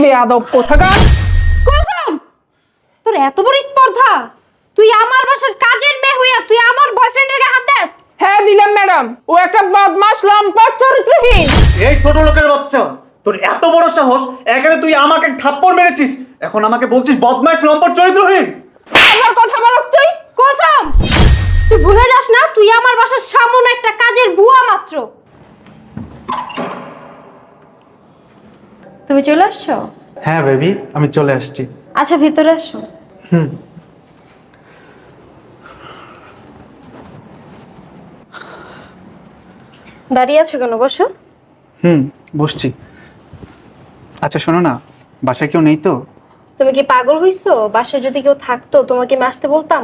বেয়াদব কোথাকার? কুলসুম তোর এত বড় স্পর্ধা। তুই আমার বাসার কাজের মেয়ে হইয়া তুই আমার বয়ফ্রেন্ডের গায়ে হাত দেস। হ্যাঁ দিলাম ম্যাডাম। ও একটা বদমাস লম্পট চরিত্রহীন। এই ছোট লোকের বাচ্চা তোর এত বড় সাহস এখানে তুই আমাকে থাপ্পড় মেরেছিস। এখন আমাকে বলছিস বদমাইশ লম্পট চরিত্রহীন। আমার কথা বলস তুই। কুলসুম তুই ভুলে যাস না তুই আমার বাসার সামনে একটা কাজের বুয়া মাত্র। তুমি চলে আসছো? হ্যাঁ বেবি আমি চলে আসছি। আচ্ছা ভিতরে আসো। হুম। দাঁড়িয়ে আছো কেন? বসো। হুম বসছি। আচ্ছা শোনো না বাসায় কেউ নেই তো? তুমি কি পাগল হইছো? বাসায় যদি কেউ থাকতো তোমাকে আমি আসতে বলতাম?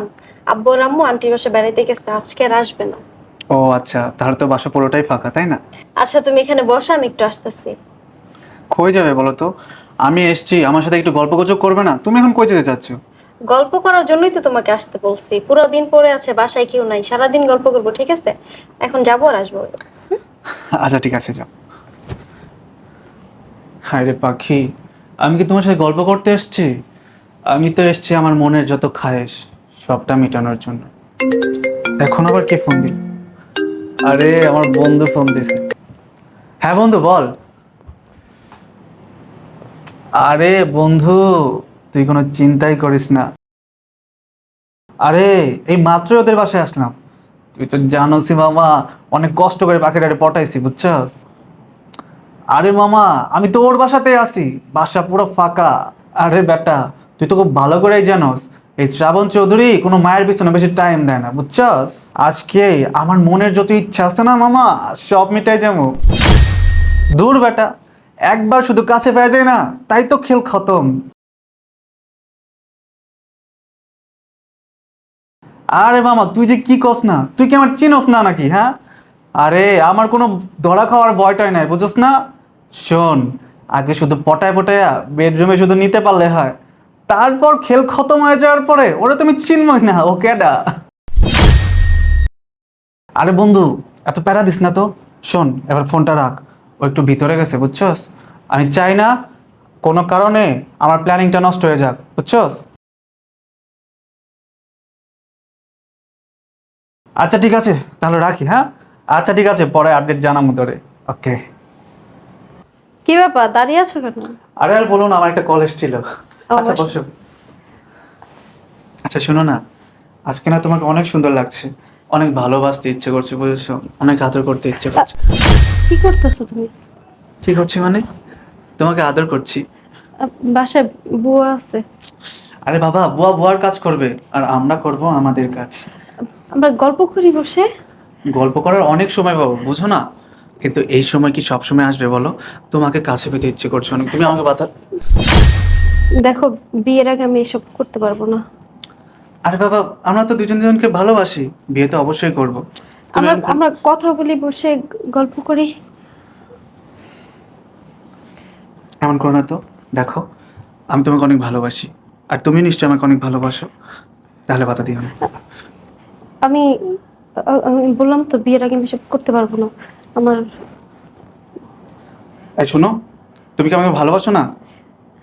আব্বু আর আম্মু আন্টির বাসা বেড়াইতে গেছে আজকে আর আসবে না। ও আচ্ছা তাহলে তো বাসা পুরোটাই ফাঁকা তাই না? আচ্ছা তুমি এখানে বসো আমি একটু আসতেছি। কই যাবে বলো তো? আমি এসছি আমার সাথে একটু গল্প গুজব করবে না? তুমি এখন কই যেতে চাচ্ছ? গল্প করার জন্যই তো তোমাকে আসতে বলছি। পুরো দিন পরে আছে বাসায় কেউ নাই। সারাদিন গল্প করব ঠিক আছে? এখন যাব আর আসব। আচ্ছা ঠিক আছে যাও। হায় রে পাখি আমি কি তোমার সাথে গল্প করতে এসেছি? আমি তো এসেছি আমার মনের যত খায়েশ সবটা মেটানোর জন্য। এখন আবার কে ফোন দিল? আরে আমার বন্ধু ফোন দিছে। হ্যাঁ বন্ধু বল। আরে বন্ধু, তুই কোনো চিন্তাই করিস না। আরে, এই মাত্র ওদের বাসায় আসলাম। তুই তো জানোসি মামা, অনেক কষ্ট করে পাখিটারে পটাইছি, বুঝছস? আরে মামা, আমি তো ওর বাসাতে আছি, বাসা পুরো ফাঁকা। আরে বেটা তুই তো খুব ভালো করেই জানোস, এই শ্রাবণ চৌধুরী কোনো মায়ের পিছনে বেশি টাইম দেয় না, বুঝছস? আজকে আমার মনের যত ইচ্ছা আছে না মামা, সব মিটাই যাব। দূর বেটা একবার শুধু কাছে পেয়ে যায় না, তাই তো খেল খতম। আরে মামা, তুই যে কি কস না? তুই কি আমার চিনস না নাকি হ্যাঁ? আরে, আমার কোনো ধরা খাওয়ার ভয়টাই নাই বুঝছ না? শোন, আগে শুধু পটায় পটায়া বেডরুমে শুধু নিতে পারলে হয়। তারপর খেল খতম হয়ে যাওয়ার পরে ওরা তুমি চিনমই না, ও কেডা আরে বন্ধু, এত প্যারা দিস না তো। শোন, এবার ফোনটা রাখ, ও একটু ভিতরে গেছে, বুঝছস? আমি চাই না কোনো কারণে আমার প্ল্যানিংটা নষ্ট হয়ে যাক বুঝছস? আচ্ছা ঠিক আছে তাহলে রাখি হ্যাঁ? আচ্ছা ঠিক আছে পরে আপডেট জানাব তোরে। ওকে। কি ব্যাপার দাঁড়িয়ে আছো কেন? আরে আর বলুন আমার একটা কলেজ ছিল আচ্ছা বসো। বসো। আচ্ছা শোনো না আজকে না তোমাকে অনেক সুন্দর লাগছে। অনেক ভালোবাসতে ইচ্ছে করছে বুঝেছ? অনেক আদর করতে ইচ্ছে করছে। কি করতেছো তুমি? কি করছি মানে? তোমাকে আদর করছি। বাসায় বুয়া আছে। আরে বাবা বুয়া বুয়ার কাজ করবে আর আমরা করব আমাদের কাজ। আমরা গল্প করি বসে। গল্প করার অনেক সময় পাবো বুঝো না? কিন্তু এই সময় কি সব সময় আসবে বলো? তোমাকে কাছে পেতে ইচ্ছে করছে অনেক। তুমি আমাকে বাতা দেখো বিয়ের আগে আমি এসব করতে পারব না। আরে বাবা আমরা তো দুজন দুজনকে ভালোবাসি। বিয়ে তো অবশ্যই করব। আমরা আমরা কথা বলি বসে গল্প করি। এমন করো না তো। দেখো আমি তোমাকে অনেক ভালোবাসি। আর তুমি নিশ্চয়ই আমাকে অনেক ভালোবাসো। তাহলে বাতা দিও না। আমি আমি বললাম তো বিয়ের আগে আমি করতে পারব না। আমার এই শোনো তুমি কি আমাকে ভালোবাসো না?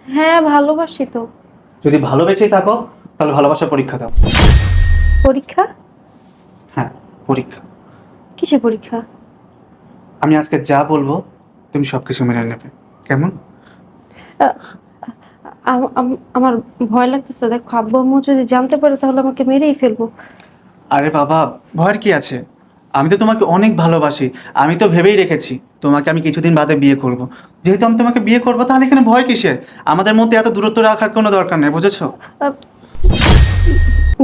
হ্যাঁ ভালোবাসি তো। যদি ভালোবেসেই থাকো তাহলে ভালোবাসার পরীক্ষা দাও। পরীক্ষা? হ্যাঁ পরীক্ষা। কিসে পরীক্ষা? আমি আজকে যা বলব তুমি সব কিছু মেনে নেবে। কেমন? আমার ভয় লাগতেছে দেখো আব্বু আম্মু যদি জানতে পারে তাহলে আমাকে মেরেই ফেলব। আরে বাবা ভয়ের কি আছে? আমি তো তোমাকে অনেক ভালোবাসি আমি তো ভেবেই রেখেছি তোমাকে আমি কিছুদিন বাদে বিয়ে করব। যেহেতু আমি তোমাকে বিয়ে করব তাহলে এখানে ভয় কিসের? আমাদের মধ্যে এত দূরত্ব রাখার কোনো দরকার নেই বুঝেছ?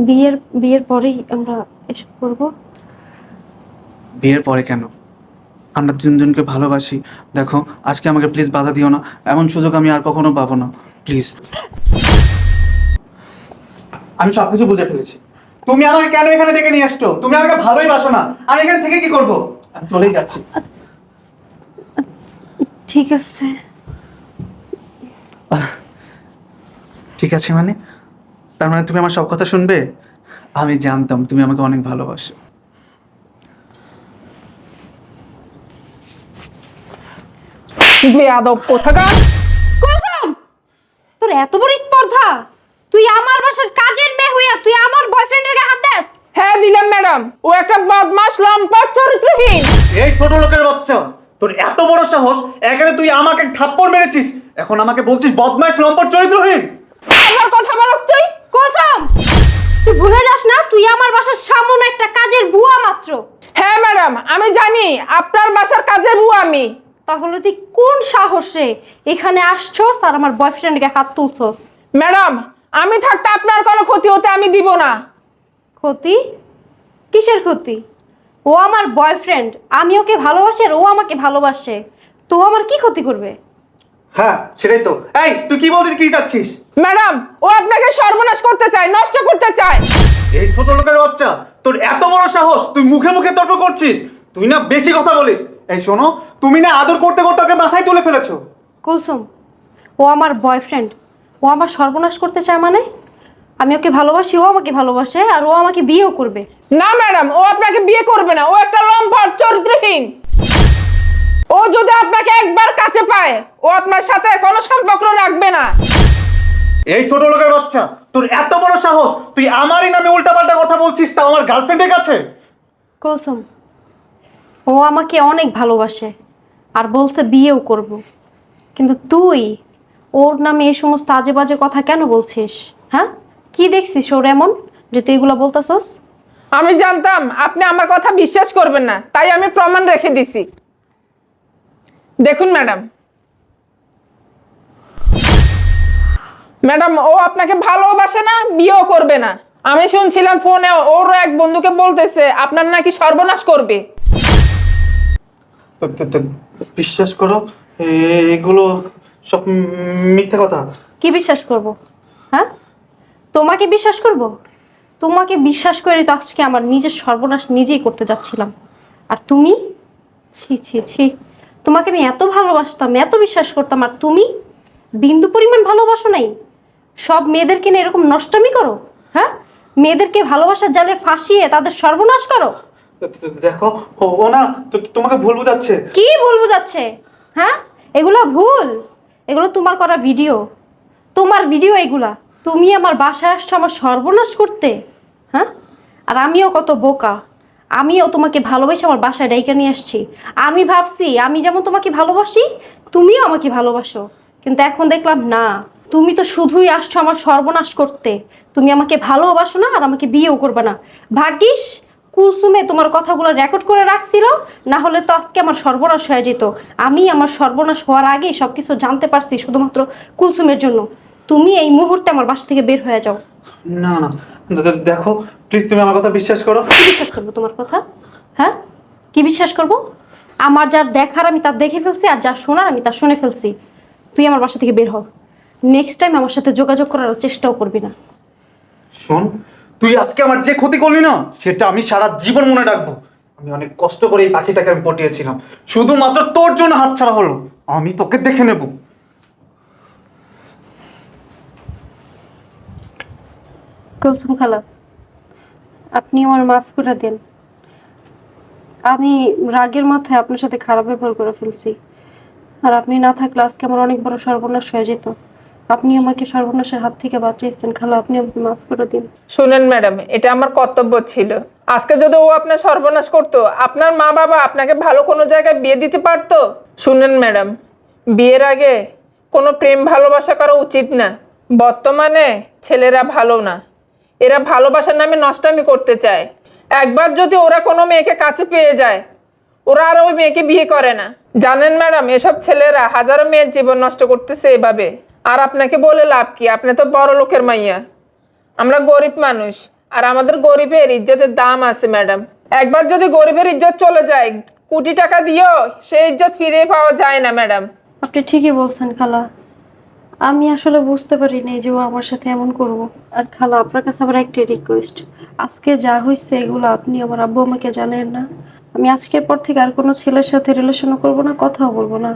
বিয়ের বিয়ের পরেই আমরা এসব করব। বিয়ের পরে কেন? আমরা দুজনকে ভালোবাসি। দেখো আজকে আমাকে প্লিজ বাধা দিও না। এমন সুযোগ আমি আর কখনো পাবো না। প্লিজ আমি সব কিছু বুঝে ফেলেছি। তুমি আমাকে কেন এখানে ডেকে নিয়ে আসছো? তুমি আমাকে ভালোই বাসো না। আমি এখানে থেকে কি করব? আমি চলেই যাচ্ছি। ঠিক আছে। ঠিক আছে মানে? তার মানে তুমি আমার সব কথা শুনবে? আমি জানতাম তুমি আমাকে অনেক ভালোবাসো। বেয়াদব কোথাকার? কুলসুম এত বড় স্পর্ধা। তুই আমার বাসার কাজের মেয়ে হইয়া তুই আমার বয়ফ্রেন্ডের গায়ে হাত দেস? হ্যাঁ দিলাম ম্যাডাম ও একটা বদমাস লম্পট চরিত্রহীন। এই ছোট লোকের বাচ্চা তোর এত বড় সাহস এখানে তুই আমাকে থাপ্পড় মেরেছিস। এখন আমাকে বলছিস বদমাইশ লম্পট চরিত্রহীন। আমার কথা বলস তুই? কোথাম তুই ভুলে যাস না তুই আমার বাসার সামনে একটা কাজের বুয়া মাত্র। হ্যাঁ ম্যাডাম আমি জানি আপনার বাসার কাজের বুয়া আমি। তাহলে তুই কোন সাহসে এখানে আসছস আর আমার বয়ফ্রেন্ডকে হাত তুলছস? ম্যাডাম আমি থাকতে আপনার কোনো ক্ষতি হতে আমি দিব না। ক্ষতি? কিসের ক্ষতি? ও আমার বয়ফ্রেন্ড আমি ওকে ভালোবাসি আর ও আমাকে ভালোবাসে। তো ও আমার কি ক্ষতি করবে? হ্যাঁ সেটাই তো। এই তুই কি বলছিস কি চাচ্ছিস? ম্যাডাম ও আপনাকে সর্বনাশ করতে চায় নষ্ট করতে চায়। এই ছোট লোকের বাচ্চা তোর এত বড় সাহস তুই মুখে মুখে তর্ক করছিস। তুই না বেশি কথা বলিস। এই শোনো তুমি না আদর করতে করতে ওকে মাথায় তুলে ফেলেছো। কুলসুম ও আমার বয়ফ্রেন্ড ও আমার সর্বনাশ করতে চায় মানে? আমি ওকে ভালোবাসি ও আমাকে ভালোবাসে আর ও আমাকে বিয়েও করবে। না ম্যাডাম ও আপনাকে বিয়ে করবে না ও একটা লম্পট চরিত্রহীন। ও যদি আপনাকে একবার কাছে পায় ও আপনার সাথে কোনো সম্পর্ক রাখবে না। এই ছোট লোকের বাচ্চা তোর এত বড় সাহস তুই আমারই নামে উল্টাপাল্টা কথা বলছিস তা আমার গার্লফ্রেন্ডের কাছে? কুলসুম ও আমাকে অনেক ভালোবাসে আর বলছে বিয়েও করব। কিন্তু তুই ওর নামে এই সমস্ত আজে বাজে কথা কেন বলছিস হ্যাঁ? কি দেখছিস ওর এমন যে তুই এগুলো বলতেছস? আমি জানতাম আপনি আমার কথা বিশ্বাস করবেন না, তাই আমি প্রমাণ রেখে দিছি। দেখুন ম্যাডাম। ম্যাডাম, ও আপনাকে ভালোবাসে না, বিয়েও করবে না। আমি শুনছিলাম ফোনে ওর এক বন্ধুকে বলতেছে, আপনার নাকি সর্বনাশ করবে। বিশ্বাস করো এগুলো সব মিথ্যা কথা। কি বিশ্বাস করব? হ্যাঁ? তোমাকে বিশ্বাস করব? তোমাকে বিশ্বাস করে তো আজকে আমার নিজের সর্বনাশ নিজেই করতে যাচ্ছিলাম। আর তুমি? ছি ছি ছি। তোমাকে আমি এত ভালোবাসতাম, এত বিশ্বাস করতাম, আর তুমি? বিন্দু পরিমাণ ভালোবাসো নাই। সব মেয়েদেরকে নিয়ে এরকম নষ্টমি করো? হ্যাঁ? মেয়েদেরকে ভালোবাসার জালে ফাঁসিয়ে তাদের সর্বনাশ করো? দেখো, ও- না তোমাকে ভুল বুঝাচ্ছে। কি ভুল বুঝাচ্ছে? হ্যাঁ? এগুলো ভুল। এগুলো তোমার করা ভিডিও। তোমার ভিডিও এগুলা। তুমি আমার বাসায় আসছো আমার সর্বনাশ করতে। হ্যাঁ? আর আমিও কত বোকা। আমিও তোমাকে ভালোবাসি আমার বাসায় ডাইকা নিয়ে আসছি। আমি ভাবছি, আমি যেমন তোমাকে ভালোবাসি, তুমিও আমাকে ভালোবাসো। কিন্তু এখন দেখলাম না। তুমি তো শুধুই আসছো আমার সর্বনাশ করতে। তুমি আমাকে ভালোবাসো না আর আমাকে বিয়েও করবে না। ভাগ্যিস কুলসুমে তোমার কথাগুলো রেকর্ড করে রাখছিল না হলে তো আজকে আমার সর্বনাশ হয়ে যেত। আমি আমার সর্বনাশ হওয়ার আগেই সব কিছু জানতে পারছি শুধুমাত্র কুলসুমের জন্য। তুমি এই মুহূর্তে আমার বাসা থেকে বের হয়ে যাও। না না না। দেখো প্লিজ তুমি আমার কথা বিশ্বাস করো। কি বিশ্বাস করব তোমার কথা? হ্যাঁ? কি বিশ্বাস করব? আমার যার দেখার আমি তার দেখে ফেলছি আর যা শোনার আমি তা শুনে ফেলছি। তুই আমার বাসা থেকে বের হ। নেক্সট টাইম আমার সাথে যোগাযোগ করার চেষ্টাও করবি না। শোন তুই আজকে আমার যে ক্ষতি করলি না, সেটা আমি সারা জীবন মনে রাখব। আমি অনেক কষ্ট করে এই পাখিটাকে আমি পটিয়েছিলাম। শুধুমাত্র তোর জন্য হাতছাড়া হলো। আমি তোকে দেখে নেব। কুলসুম খালা, আপনি আমার মাফ করে দেন। আমি রাগের মাথায় আপনার সাথে খারাপ ব্যবহার করে ফেলছি। আর আপনি না থাকলে আজকে আমার অনেক বড় সর্বনাশ হয়ে যেত। আপনি আমাকে সর্বনাশের হাত থেকে বাঁচিয়েছেন, খালা, আপনি আমাকে মাফ করে দিন। শুনেন ম্যাডাম, এটা আমার কর্তব্য ছিল। আজকে যদি ও আপনার সর্বনাশ করতো, আপনার মা বাবা আপনাকে ভালো কোনো জায়গায় বিয়ে দিতে পারতো? শুনেন ম্যাডাম, বিয়ের আগে কোনো প্রেম ভালোবাসা করা উচিত না। বর্তমানে ছেলেরা ভালো না। এরা ভালোবাসার নামে নষ্টামি করতে চায়। একবার যদি ওরা কোনো মেয়েকে কাছে পেয়ে যায়, ওরা আর ওই মেয়েকে বিয়ে করে না। জানেন ম্যাডাম, এসব ছেলেরা হাজারো মেয়ের জীবন নষ্ট করতেছে এভাবে। আর আপনাকে বলে লাভ কি? আপনি তো বড় লোকের মাইয়া। আমরা গরিব মানুষ, আর আমাদের গরিবের ইজ্জতের দাম আছে, ম্যাডাম। একবার যদি গরিবের ইজ্জত চলে যায়, কোটি টাকা দিয়েও সেই ইজ্জত ফিরে পাওয়া যায় না, ম্যাডাম। আপনি ঠিকই বলছেন, খালা। আমি আসলে বুঝতে পারি পারিনি যে ও আমার সাথে এমন করব। আর খালা, আপনার কাছে আমার একটাই রিকোয়েস্ট আজকে যা হয়েছে এগুলো আপনি আমার আব্বু আমাকে জানেন না। আমি আজকের পর থেকে আর কোনো ছেলের সাথে রিলেশনও করব না, কথাও বলব না।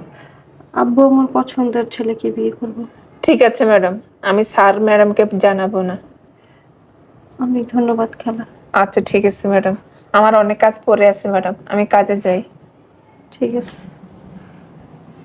আব্বু আমার পছন্দের ছেলেকে বিয়ে করব। ঠিক আছে ম্যাডাম আমি স্যার ম্যাডামকে জানাব না। আমি ধন্যবাদ খালা। আচ্ছা ঠিক আছে ম্যাডাম আমার অনেক কাজ পড়ে আছে ম্যাডাম আমি কাজে যাই। ঠিক আছে।